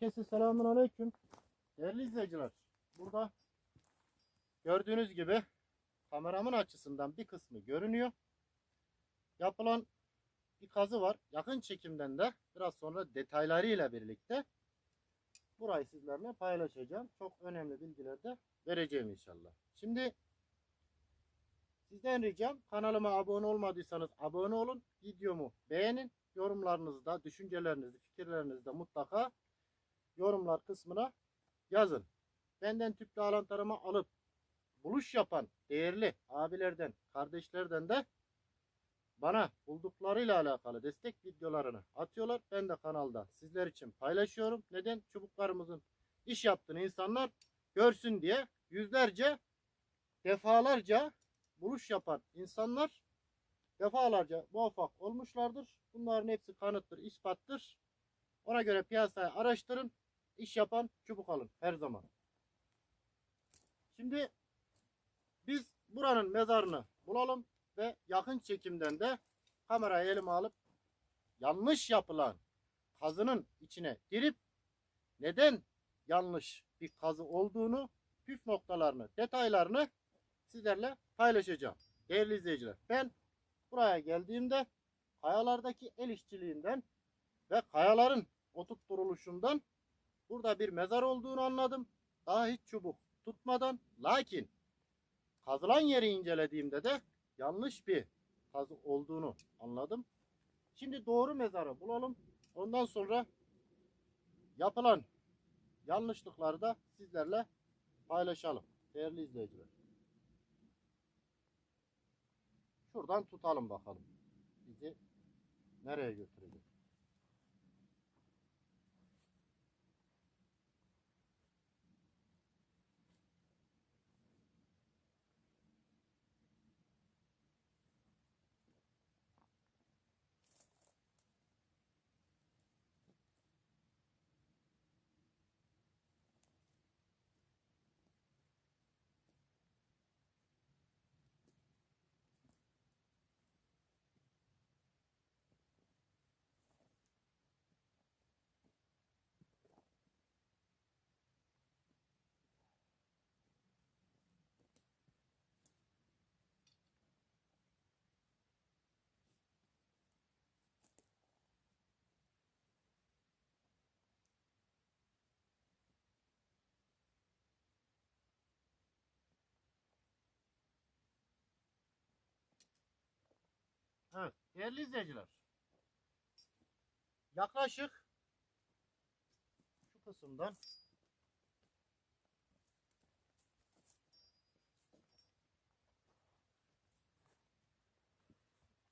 Herkese selamun aleyküm. Değerli izleyiciler, burada gördüğünüz gibi kameramın açısından bir kısmı görünüyor. Yapılan bir kazı var. Yakın çekimden de biraz sonra detaylarıyla birlikte burayı sizlerle paylaşacağım. Çok önemli bilgiler de vereceğim inşallah. Şimdi sizden ricam kanalıma abone olmadıysanız abone olun. Videomu beğenin. Yorumlarınızı da, düşüncelerinizi, fikirlerinizi de mutlaka yorumlar kısmına yazın. Benden tüplü alan tarama alıp buluş yapan değerli abilerden, kardeşlerden de bana bulduklarıyla alakalı destek videolarını atıyorlar. Ben de kanalda sizler için paylaşıyorum. Neden? Çubuklarımızın iş yaptığını insanlar görsün diye yüzlerce, defalarca buluş yapan insanlar defalarca muvaffak olmuşlardır. Bunların hepsi kanıttır, ispattır. Ona göre piyasayı araştırın. iş yapan çubuk alın her zaman. Şimdi biz buranın mezarını bulalım ve yakın çekimden de kamerayı elime alıp yanlış yapılan kazının içine girip neden yanlış bir kazı olduğunu, püf noktalarını, detaylarını sizlerle paylaşacağım. Değerli izleyiciler, ben buraya geldiğimde kayalardaki el işçiliğinden ve kayaların oturtturuluşundan burada bir mezar olduğunu anladım. Daha hiç çubuk tutmadan lakin kazılan yeri incelediğimde de yanlış bir kazı olduğunu anladım. Şimdi doğru mezarı bulalım. Ondan sonra yapılan yanlışlıkları da sizlerle paylaşalım. Değerli izleyiciler. Şuradan tutalım bakalım. Bizi nereye götürecek? Evet, değerli izleyiciler. Yaklaşık şu kısımdan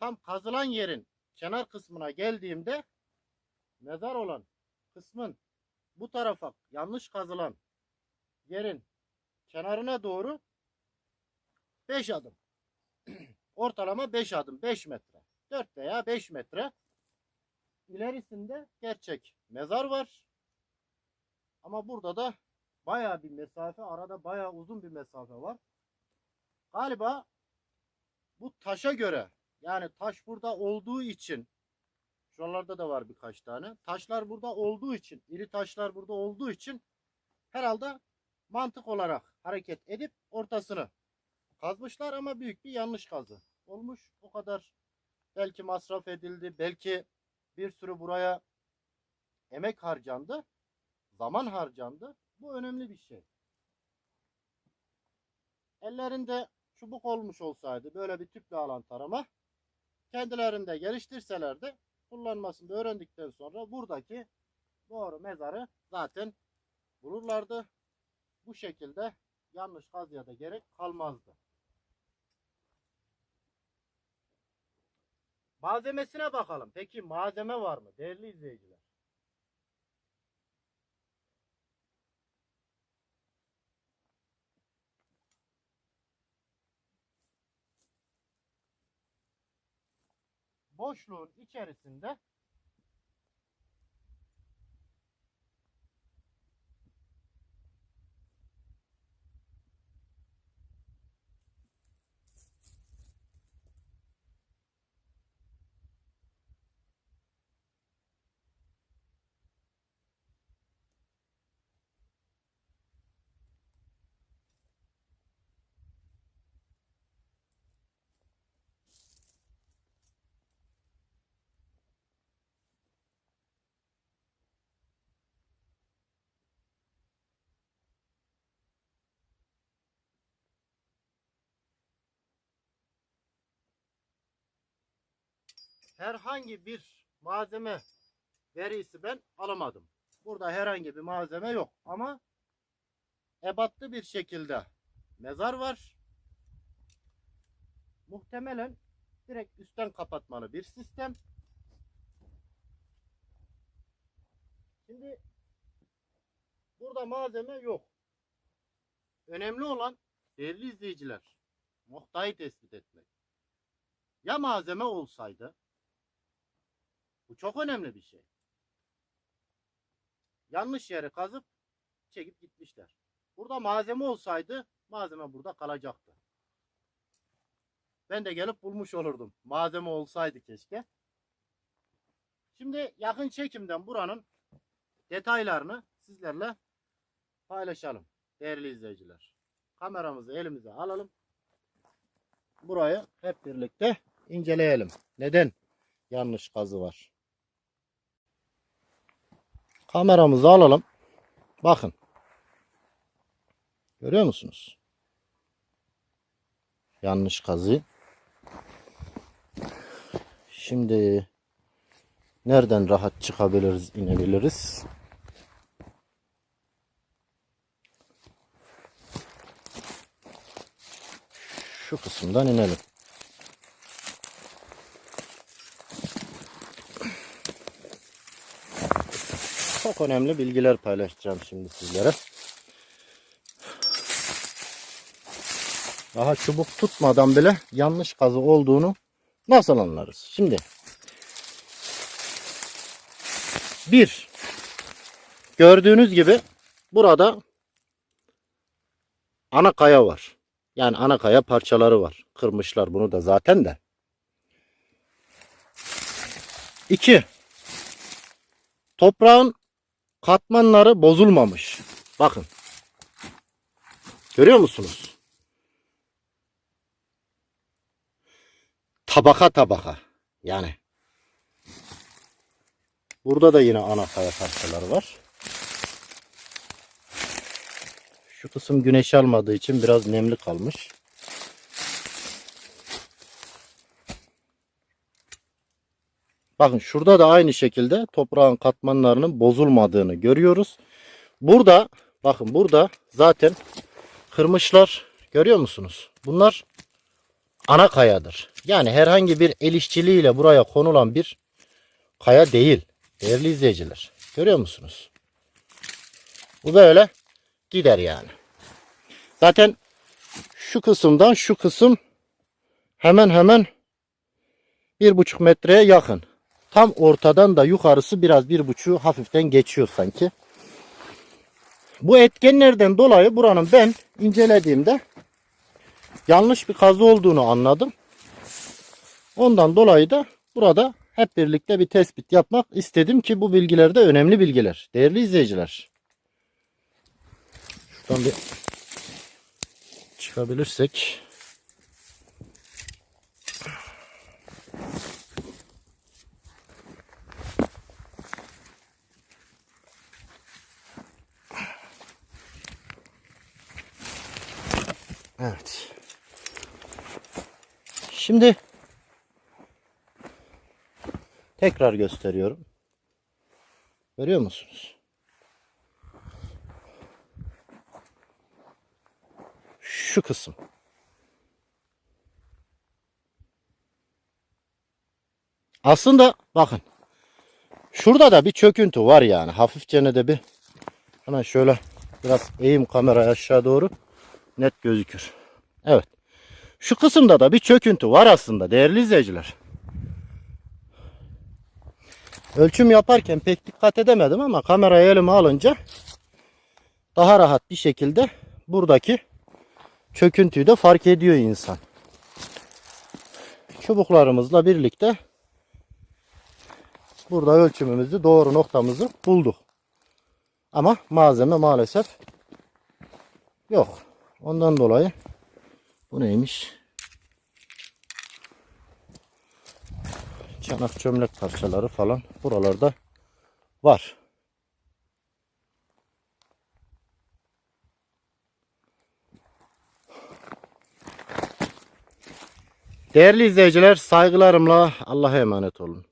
tam kazılan yerin kenar kısmına geldiğimde mezar olan kısmın bu tarafa yanlış kazılan yerin kenarına doğru 5 adım ortalama 5 adım 5 metre. 4 veya 5 metre. İlerisinde gerçek mezar var. Ama burada da baya bir mesafe arada baya uzun bir mesafe var. Galiba bu taşa göre yani taş burada olduğu için şuralarda da var birkaç tane. Taşlar burada olduğu için iri taşlar burada olduğu için herhalde mantık olarak hareket edip ortasını kazmışlar ama büyük bir yanlış kazı olmuş. O kadar belki masraf edildi, belki bir sürü buraya emek harcandı, zaman harcandı. Bu önemli bir şey. Ellerinde çubuk olmuş olsaydı böyle bir tüplü alan tarama kendilerinde geliştirselerdi kullanmasını öğrendikten sonra buradaki doğru mezarı zaten bulurlardı. Bu şekilde yanlış kazıya da gerek kalmazdı. Malzemesine bakalım. Peki malzeme var mı değerli izleyiciler? Boşluğun içerisinde herhangi bir malzeme verisi ben alamadım. Burada herhangi bir malzeme yok ama ebatlı bir şekilde mezar var. Muhtemelen direkt üstten kapatmalı bir sistem. Şimdi burada malzeme yok. Önemli olan değerli izleyiciler noktayı tespit etmek. Ya malzeme olsaydı bu çok önemli bir şey. Yanlış yere kazıp çekip gitmişler. Burada malzeme olsaydı malzeme burada kalacaktı. Ben de gelip bulmuş olurdum. Malzeme olsaydı keşke. Şimdi yakın çekimden buranın detaylarını sizlerle paylaşalım değerli izleyiciler. Kameramızı elimize alalım. Burayı hep birlikte inceleyelim. Neden yanlış kazı var? Kameramızı alalım. Bakın. Görüyor musunuz? Yanlış kazı. Şimdi nereden rahat çıkabiliriz, inebiliriz? Şu kısımdan inelim. Çok önemli bilgiler paylaşacağım şimdi sizlere. Daha çubuk tutmadan bile yanlış kazı olduğunu nasıl anlarız? Şimdi bir gördüğünüz gibi burada ana kaya var. Yani ana kaya parçaları var. Kırmışlar bunu da zaten de. İki toprağın katmanları bozulmamış. Bakın. Görüyor musunuz? Tabaka tabaka. Yani. Burada da yine ana kaya parçaları var. Şu kısım güneş almadığı için biraz nemli kalmış. Bakın şurada da aynı şekilde toprağın katmanlarının bozulmadığını görüyoruz. Burada bakın burada zaten kırmışlar. Görüyor musunuz? Bunlar ana kayadır. Yani herhangi bir el işçiliğiyle buraya konulan bir kaya değil. Değerli izleyiciler. Görüyor musunuz? Bu böyle gider yani. Zaten şu kısımdan şu kısım hemen hemen bir buçuk metreye yakın. Tam ortadan da yukarısı biraz bir buçuğu hafiften geçiyor sanki. Bu etkenlerden dolayı buranın ben incelediğimde yanlış bir kazı olduğunu anladım. Ondan dolayı da burada hep birlikte bir tespit yapmak istedim ki bu bilgiler de önemli bilgiler. Değerli izleyiciler. Şuradan bir çıkabilirsek. Evet. Şimdi tekrar gösteriyorum. Görüyor musunuz? Şu kısım. Aslında bakın. Şurada da bir çöküntü var yani. Hafifçe de bir hemen şöyle biraz eğim kamerayı aşağı doğru net gözükür. Evet. Şu kısımda da bir çöküntü var aslında değerli izleyiciler. Ölçüm yaparken pek dikkat edemedim ama kamerayı elime alınca daha rahat bir şekilde buradaki çöküntüyü de fark ediyor insan. Çubuklarımızla birlikte burada ölçümümüzü doğru noktamızı bulduk. Ama malzeme maalesef yok. Ondan dolayı bu neymiş? Çanak çömlek parçaları falan buralarda var. Değerli izleyiciler saygılarımla Allah'a emanet olun.